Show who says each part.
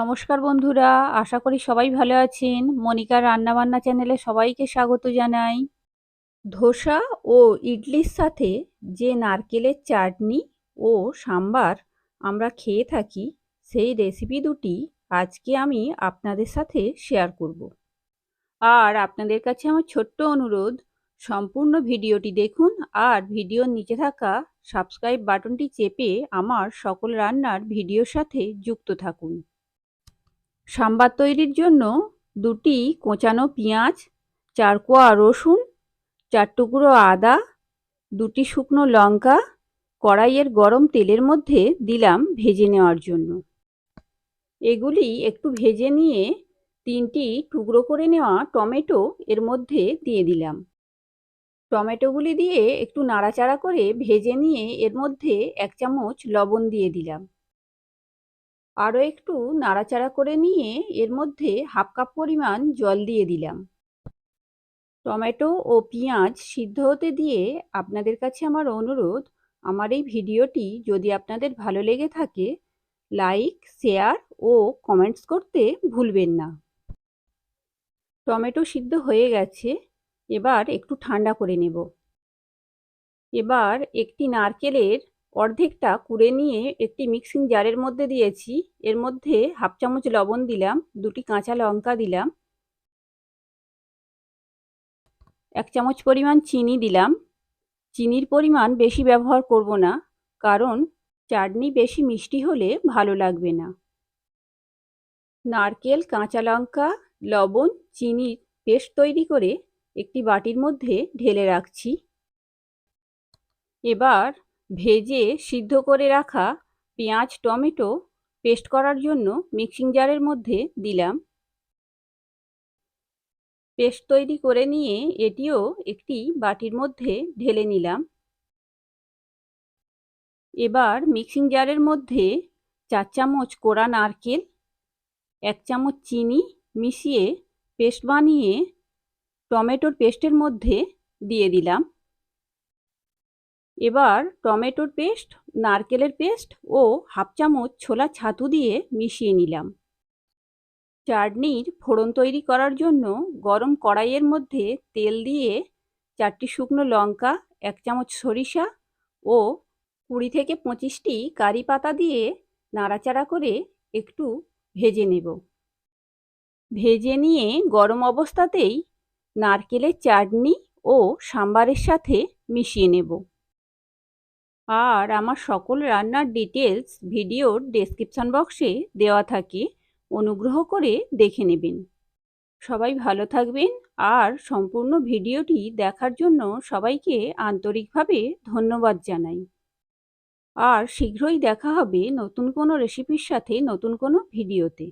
Speaker 1: নমস্কার বন্ধুরা, আশা করি সবাই ভালো আছেন। মনিকার রান্নাবান্না চ্যানেলে সবাইকে স্বাগত জানাই। ধোসা ও ইডলির সাথে যে নারকেলের চাটনি ও সাম্বার আমরা খেয়ে থাকি, সেই রেসিপি দুটি আজকে আমি আপনাদের সাথে শেয়ার করব। আর আপনাদের কাছে আমার ছোট্ট অনুরোধ, সম্পূর্ণ ভিডিওটি দেখুন আর ভিডিওর নিচে থাকা সাবস্ক্রাইব বাটনটি চেপে আমার সকল রান্নার ভিডিওর সাথে যুক্ত থাকুন। সাম্বার তৈরির জন্য দুটি কোঁচানো পেঁয়াজ, চার কোয়া রসুন, চার টুকরো আদা, দুটি শুকনো লঙ্কা কড়াইয়ের গরম তেলের মধ্যে দিলাম ভেজে নেওয়ার জন্য। এগুলি একটু ভেজে নিয়ে তিনটি টুকরো করে নেওয়া টমেটো এর মধ্যে দিয়ে দিলাম। টমেটোগুলি দিয়ে একটু নাড়াচাড়া করে ভেজে নিয়ে এর মধ্যে এক চামচ লবণ দিয়ে দিলাম। আরও একটু নাড়াচাড়া করে নিয়ে এর মধ্যে হাফ কাপ পরিমাণ জল দিয়ে দিলাম। টমেটো ও পেঁয়াজ সিদ্ধ হতে দিয়ে আপনাদের কাছে আমার অনুরোধ, আমার এই ভিডিওটি যদি আপনাদের ভালো লেগে থাকে, লাইক, শেয়ার ও কমেন্টস করতে ভুলবেন না। টমেটো সিদ্ধ হয়ে গেছে, এবার একটু ঠান্ডা করে নেব। এবার একটি নারকেলের অর্ধেকটা কুড়ে নিয়ে একটি মিক্সিং জারের মধ্যে দিয়েছি। এর মধ্যে হাফ চামচ লবণ দিলাম, দুটি কাঁচা লঙ্কা দিলাম, এক চামচ পরিমাণ চিনি দিলাম। চিনির পরিমাণ বেশি ব্যবহার করব না, কারণ চাটনি বেশি মিষ্টি হলে ভালো লাগবে না। নারকেল, কাঁচা লঙ্কা, লবণ চিনির পেস্ট তৈরি করে একটি বাটির মধ্যে ঢেলে রাখছি। এবার ভেজে সিদ্ধ করে রাখা পেঁয়াজ, টমেটো পেস্ট করার জন্য মিক্সিং জারের মধ্যে দিলাম। পেস্ট তৈরি করে নিয়ে এটিও একটি বাটির মধ্যে ঢেলে নিলাম। এবার মিক্সিং জারের মধ্যে চার চামচ কোড়া নারকেল, এক চামচ চিনি মিশিয়ে পেস্ট বানিয়ে টমেটোর পেস্টের মধ্যে দিয়ে দিলাম। এবার টমেটোর পেস্ট, নারকেলের পেস্ট ও হাফ চামচ ছোলা ছাতু দিয়ে মিশিয়ে নিলাম। চাটনির ফোড়ন তৈরি করার জন্য গরম কড়াইয়ের মধ্যে তেল দিয়ে চারটি শুকনো লঙ্কা, এক চামচ সরিষা ও কুড়ি থেকে পঁচিশটি কারি পাতা দিয়ে নাড়াচাড়া করে একটু ভেজে নেব। ভেজে নিয়ে গরম অবস্থাতেই নারকেলের চাটনি ও সাম্বারের সাথে মিশিয়ে নেব। আর আমার সকল রান্নার ডিটেলস ভিডিওর ডেসক্রিপশান বক্সে দেওয়া থাকে। অনুগ্রহ করে দেখে নেবেন। সবাই ভালো থাকবেন আর সম্পূর্ণ ভিডিওটি দেখার জন্য সবাইকে আন্তরিকভাবে ধন্যবাদ জানাই। আর শীঘ্রই দেখা হবে নতুন কোনো রেসিপির সাথে নতুন কোনো ভিডিওতে